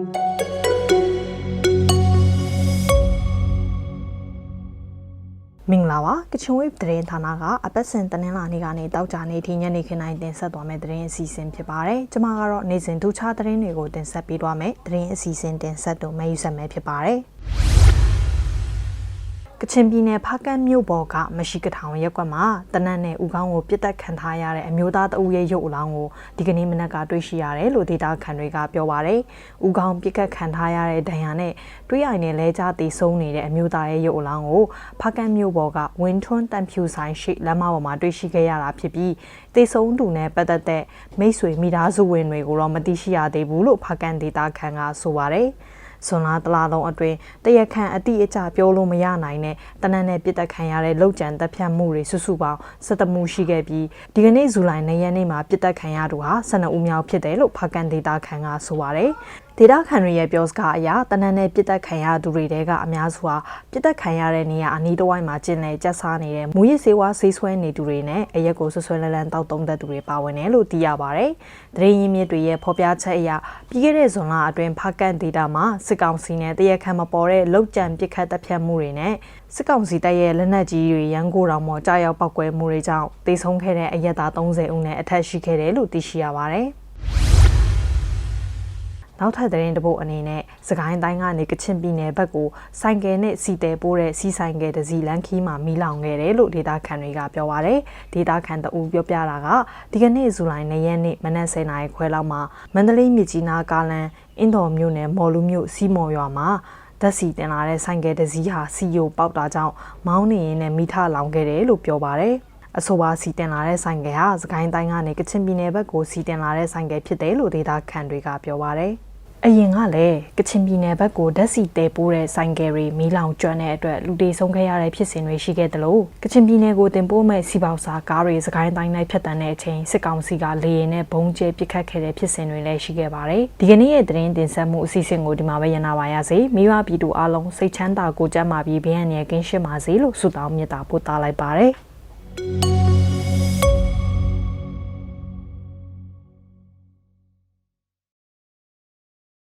မင်္ဂလာပါကချင်ဝေးသတင်းဌာနကအပတ်စဉ်တနင်္လာနေ့ကနေတောက်ကြနေထိညနေခင်းတိုင်းတင်ဆက်သွားမယ့်သတင်းအစီအစဉ်ဖြစ်ပါတယ်ကျွန်မကတော့နေ့စဉ်ဒုချသတင်းတွေကိုတင်ဆက်ပေးသွားမယ်သတင်းအစီအစဉ်တင်ဆက်တော့မယူဆက်မယ်ဖြစ်ပါတယ်က ချင်ပြည်နယ်ဖားကန့်မြို့ပေါ်ကမရှိကထောင်ရက်ကွက်မှာတနက်နဲ့ဦးခေါင်းကိုပြစ်တက်ခံထားရတဲ့အမျိုးသားတအူရဲ့ရုပ်အလောင်းကိုဒီကနေ့မနက်ကတွေ့ရှိရတယ်လို့ဒေတာခန်တွေကပြောပါရယ်။ဦးခေါင်းပြစ်ကတ်ခံထားရတဲ့ဒဏ်ရာနဲ့တွေ့ရရင်လဲကြားတည်ဆုံးနေတဲ့အမျိုးသားရဲ့ရုပ်အလောင်းကိုဖားကန့်မြို့ပေါ်ကဝင်းထွန်းတန်ဖြူဆိုင်ရှိလမ်းမပေါ်မှာတွေ့ရှိခဲ့ရတာဖြစ်ပြီးတည်ဆုံးသူနဲ့ပတ်သက်တဲ့မိတ်ဆွေမိသားစုဝင်တွေကိုတော့မသိရှိရသေးဘူးလို့ဖားကန့်ဒေတာခန်ကဆိုပါရယ်။ ဇွန်လတလားလုံးအတွင်းတရခန့်အတိအကျပြောလို့မရနိုင်တဲ့တနက်နဲ့ပြစ်တက်ခံရတဲ့လောက်ကျန်တပ်ဖြတ်မှုတွေစုစုပေါင်း17မှုရှိခဲ့ပြီးဒီကနေ့ဇူလိုင်2ရက်နေ့မှာပြစ်တက်ခံရသူဟာ12ဦးမြောက်ဖြစ်တယ်လို့ဖာကန်ဒေတာခန်ကဆိုပါတယ် ဒေတာခန်တွေရဲ့ပြောစကားအရတနက်နဲ့ပြစ်တက်ခံရသူတွေတဲကအများစုဟာပြစ်တက်ခံရတဲ့နေရာအနီးတစ်ဝိုက်မှာကျင်းလည်ကျက်စားနေတဲ့မူရစ်စေဝါဆေးဆွဲနေသူတွေနဲ့အရက်ကိုဆွဆွဲလန်းလန်းတောက်တုံးတဲ့သူတွေပါဝင်တယ်လို့သိရပါတယ်။သတင်းရင်းမြစ်တွေရဲ့ဖော်ပြချက်အရပြီးခဲ့တဲ့ဇွန်လအတွင်းဖာကန်ဒေတာမှာစစ်ကောင်စီနဲ့တရက်ခံမပေါ်တဲ့လောက်ကျန်ပစ်ခတ်တပ်ဖြတ်မှုတွေနဲ့စစ်ကောင်စီတပ်ရဲ့လက်နက်ကြီးတွေရန်ကိုတောင်ပေါ်ကြားရောက်ပောက်ကွဲမှုတွေကြောင့်တေဆုံးခဲ့တဲ့အရက်သား30ဦးနဲ့အထက်ရှိခဲ့တယ်လို့သိရှိရပါတယ်။ နောက်ထပ်သတင်းတစ်ပုဒ်အနေနဲ့စကိုင်းတိုင်းကနေကချင်ပြည်နယ်ဘက်ကိုဆိုင်ကယ်နဲ့စီတဲပိုးတဲ့စီဆိုင်ကယ်တစ်စီးလမ်းခီးမှာမီးလောင်ခဲ့တယ်လို့ဒေတာခန်တွေကပြောပါရယ်ဒေတာခန်တအူပြောပြတာကဒီကနေ့ဇူလိုင်၂ရက်နေ့မနက်10:00နာရီခွဲလောက်မှာမန္တလေးမြစ်ကြီးနားကားလမ်းအင်းတော်မြို့နယ်မော်လူမြို့စီမော်ရွာမှာဓာတ်စီတင်လာတဲ့ဆိုင်ကယ်တစ်စီးဟာစီယိုပေါက်တာကြောင့်မောင်းနေရင်းနဲ့မိထလောင်ခဲ့တယ်လို့ပြောပါရယ်အဆိုပါစီတင်လာတဲ့ဆိုင်ကယ်ဟာစကိုင်းတိုင်းကနေကချင်ပြည်နယ်ဘက်ကိုစီတင်လာတဲ့ဆိုင်ကယ်ဖြစ်တယ်လို့ဒေတာခန်တွေကပြောပါရယ် အရင်ကလည်းကချင်ပြည်နယ်ဘက်ကိုဓာတ်စီတဲပိုးတဲ့ဆိုင်ကယ်တွေမီးလောင်ကျွမ်းတဲ့အတွက်လူတွေဆုံးခဲ့ရတဲ့ဖြစ်စဉ်တွေရှိခဲ့တယ်လို့ကချင်ပြည်နယ်ကိုတင်ပို့မဲ့စီပေါစာကားတွေစကိုင်းတိုင်းတိုင်းဖြတ်တန်းတဲ့အချိန်စစ်ကောင်စီကလေရင်နဲ့ဘုံကျဲပစ်ခတ်ခဲ့တဲ့ဖြစ်စဉ်တွေလည်းရှိခဲ့ပါတယ်ဒီကနေ့ရဲ့သတင်းတင်ဆက်မှုအစီအစဉ်ကိုဒီမှာပဲရနာပါရစေမိဘပြည်သူအားလုံးစိတ်ချမ်းသာကိုကြမ်းမာပြီးဘေးအန္တရာယ်ကင်းရှင်းပါစေလို့ဆုတောင်းမေတ္တာပို့သလိုက်ပါတယ်